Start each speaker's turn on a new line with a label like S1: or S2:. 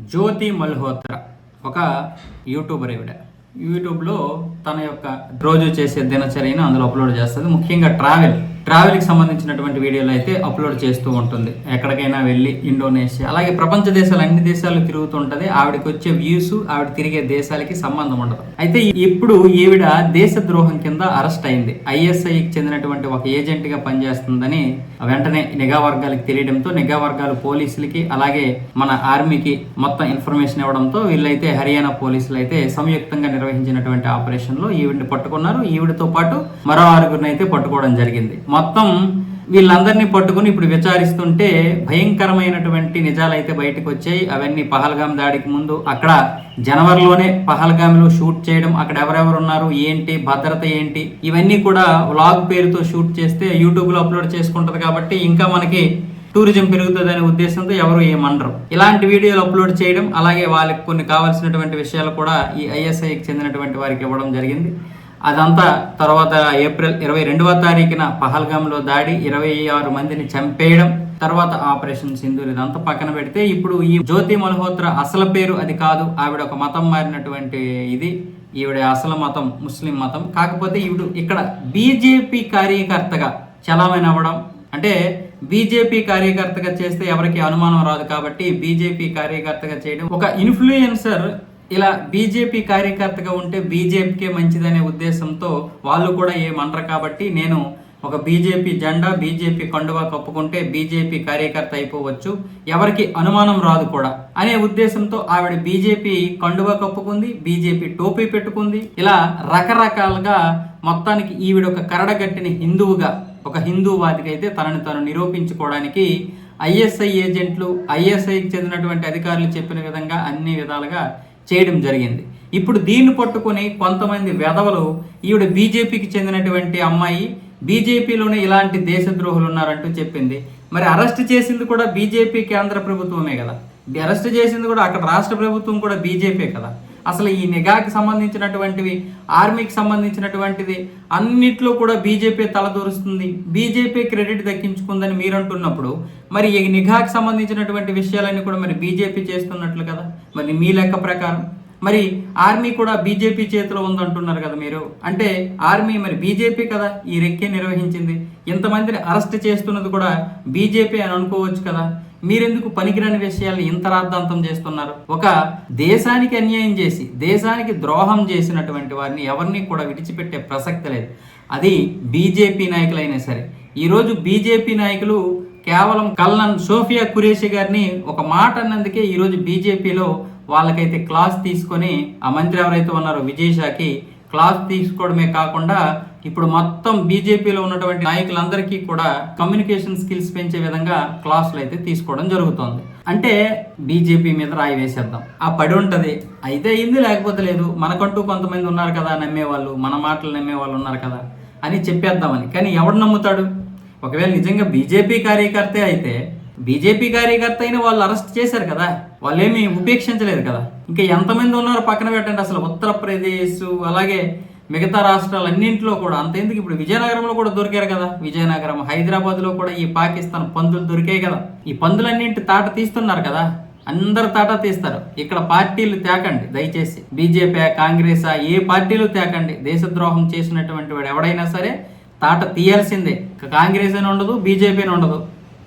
S1: జ్యోతి మల్హోత్రా ఒక యూట్యూబర్ ఈవిడ. యూట్యూబ్లో తన యొక్క రోజు చేసే దినచర్యను అందులో అప్లోడ్ చేస్తుంది. ముఖ్యంగా ట్రావెల్. ట్రావెల్కి సంబంధించినటువంటి వీడియోలు అయితే అప్లోడ్ చేస్తూ ఉంటుంది. ఎక్కడికైనా వెళ్ళి ఇండోనేషియా అలాగే ప్రపంచ దేశాలు అన్ని దేశాలు తిరుగుతుంటది. ఆవిడకి వచ్చే వ్యూస్ ఆవిడ తిరిగే దేశాలకి సంబంధం ఉండదు. అయితే ఇప్పుడు ఈవిడ దేశద్రోహం కింద అరెస్ట్ అయింది. ఐఎస్ఐకి చెందినటువంటి ఒక ఏజెంట్గా పనిచేస్తుందని వెంటనే నిఘా వర్గాలకు తెలియడంతో నిఘా వర్గాలు పోలీసులకి అలాగే మన ఆర్మీకి మొత్తం ఇన్ఫర్మేషన్ ఇవ్వడంతో వీళ్ళైతే హర్యానా పోలీసులు అయితే సంయుక్తంగా నిర్వహించినటువంటి ఆపరేషన్లో ఈవిడిని పట్టుకున్నారు. ఈవిడతో పాటు మరో ఆరుగురిని అయితే పట్టుకోవడం జరిగింది. మొత్తం వీళ్ళందరినీ పట్టుకుని ఇప్పుడు విచారిస్తుంటే భయంకరమైనటువంటి నిజాలు అయితే బయటకు వచ్చాయి అవన్నీ పహల్గాం దాడికి ముందు అక్కడ జనవరిలోనే పహల్గామిలో షూట్ చేయడం అక్కడ ఎవరెవరు ఉన్నారు ఏంటి భద్రత ఏంటి ఇవన్నీ కూడా వ్లాగ్ పేరుతో షూట్ చేస్తే యూట్యూబ్లో అప్లోడ్ చేసుకుంటుంది కాబట్టి ఇంకా మనకి టూరిజం పెరుగుతుందనే ఉద్దేశంతో ఎవరు ఏమనరు. ఇలాంటి వీడియోలు అప్లోడ్ చేయడం అలాగే వాళ్ళకి కొన్ని కావాల్సినటువంటి విషయాలు కూడా ఈ ఐఎస్ఐకి చెందినటువంటి వారికి ఇవ్వడం జరిగింది. అదంతా తర్వాత ఏప్రిల్ ఇరవై రెండవ తారీఖున పహల్గాంలో దాడి ఇరవై ఆరు మందిని చంపేయడం తర్వాత ఆపరేషన్ సింధూర్ ఇదంతా పక్కన పెడితే ఇప్పుడు ఈ జ్యోతి మల్హోత్రా అసలు పేరు అది కాదు. ఆవిడ ఒక మతం మారినటువంటి ఇది. ఈవిడ అసలు మతం ముస్లిం మతం. కాకపోతే ఈవిడు ఇక్కడ బీజేపీ కార్యకర్తగా చలామణి అవ్వడం అంటే బీజేపీ కార్యకర్తగా చేస్తే ఎవరికి అనుమానం రాదు కాబట్టి బీజేపీ కార్యకర్తగా చేయడం ఒక ఇన్ఫ్లుయెన్సర్ ఇలా బీజేపీ కార్యకర్తగా ఉంటే బీజేపీకే మంచిదనే ఉద్దేశంతో వాళ్ళు కూడా ఏమనరు కాబట్టి నేను ఒక బీజేపీ జెండా బీజేపీ కండువా కప్పుకుంటే బీజేపీ కార్యకర్త అయిపోవచ్చు. ఎవరికి అనుమానం రాదు కూడా. అనే ఉద్దేశంతో ఆవిడ బీజేపీ కండువా కప్పుకుంది బీజేపీ టోపీ పెట్టుకుంది. ఇలా రకరకాలుగా మొత్తానికి ఈవిడ ఒక కరడగట్టిన హిందువుగా ఒక హిందూవాదికి అయితే తనని తను నిరూపించుకోవడానికి ఐఎస్ఐ ఏజెంట్లు ఐఎస్ఐకి చెందినటువంటి అధికారులు చెప్పిన విధంగా అన్ని విధాలుగా చేయడం జరిగింది. ఇప్పుడు దీన్ని పట్టుకొని కొంతమంది వెధవలు ఈవిడ బీజేపీకి చెందినటువంటి అమ్మాయి బీజేపీలోనే ఇలాంటి దేశద్రోహులు ఉన్నారంటూ చెప్పింది. మరి అరెస్ట్ చేసింది కూడా బీజేపీ కేంద్ర ప్రభుత్వమే కదా. అరెస్ట్ చేసింది కూడా అక్కడ రాష్ట్ర ప్రభుత్వం కూడా బీజేపీ కదా. అసలు ఈ నిఘాకి సంబంధించినటువంటివి ఆర్మీకి సంబంధించినటువంటిది అన్నిట్లో కూడా బీజేపీ తలదూరుస్తుంది. బీజేపీ క్రెడిట్ దక్కించుకుందని మీరు అంటున్నప్పుడు మరి ఈ నిఘాకి సంబంధించినటువంటి విషయాలన్నీ కూడా మరి బీజేపీ చేస్తున్నట్లు కదా? మరి మీ లెక్క ప్రకారం. మరి ఆర్మీ కూడా బీజేపీ చేతిలో ఉందంటున్నారు కదా మీరు. అంటే ఆర్మీ మరి బీజేపీ కదా ఈ రెక్కే నిర్వహించింది. ఇంతమందిని అరెస్ట్ చేస్తున్నది కూడా బీజేపీ అని అనుకోవచ్చు కదా. మీరెందుకు పనికిరాని విషయాలు ఇంత రాద్ధాంతం చేస్తున్నారు? ఒక దేశానికి అన్యాయం చేసి దేశానికి ద్రోహం చేసినటువంటి వారిని ఎవరిని కూడా విడిచిపెట్టే ప్రసక్తి లేదు. అది బీజేపీ నాయకులైనా సరే. ఈరోజు బీజేపీ నాయకులు కేవలం కల్నన్ సోఫియా కురేషి గారిని ఒక మాట అన్నందుకే ఈరోజు బీజేపీలో వాళ్ళకైతే క్లాస్ తీసుకొని ఆ మంత్రి ఎవరైతే ఉన్నారో విజయషాకి క్లాస్ తీసుకోవడమే కాకుండా ఇప్పుడు మొత్తం బీజేపీలో ఉన్నటువంటి నాయకులందరికీ కూడా కమ్యూనికేషన్ స్కిల్స్ పెంచే విధంగా క్లాసులు అయితే తీసుకోవడం జరుగుతోంది. అంటే బీజేపీ మీద రాయి వేసేద్దాం. ఆ పడి ఉంటుంది. అయితే అయింది లేకపోతే లేదు. మనకంటూ కొంతమంది ఉన్నారు కదా నమ్మేవాళ్ళు. మన మాటలు నమ్మేవాళ్ళు ఉన్నారు కదా అని చెప్పేద్దామని. కానీ ఎవడు నమ్ముతాడు? ఒకవేళ నిజంగా బీజేపీ కార్యకర్తే అయితే బీజేపీ కార్యకర్త అయిన వాళ్ళు అరెస్ట్ చేశారు కదా వాళ్ళేమీ ఉపేక్షించలేదు కదా. ఇంకా ఎంతమంది ఉన్నారు పక్కన పెట్టండి అసలు. ఉత్తరప్రదేశ్ అలాగే మిగతా రాష్ట్రాలు అన్నింటిలో కూడా అంతేందుకు ఇప్పుడు విజయనగరంలో కూడా దొరికారు కదా. విజయనగరం హైదరాబాద్లో కూడా ఈ పాకిస్తాన్ పందులు దొరికాయి కదా. ఈ పందులన్నింటి తాట తీస్తున్నారు కదా. అందరు తాట తీస్తారు. ఇక్కడ పార్టీలు తేకండి దయచేసి. బీజేపీ కాంగ్రెస్ ఏ పార్టీలు తేకండి. దేశద్రోహం చేసినటువంటి వాడు ఎవడైనా సరే తాట తీయాల్సిందే. కాంగ్రెస్ అని ఉండదు బీజేపీ అని ఉండదు.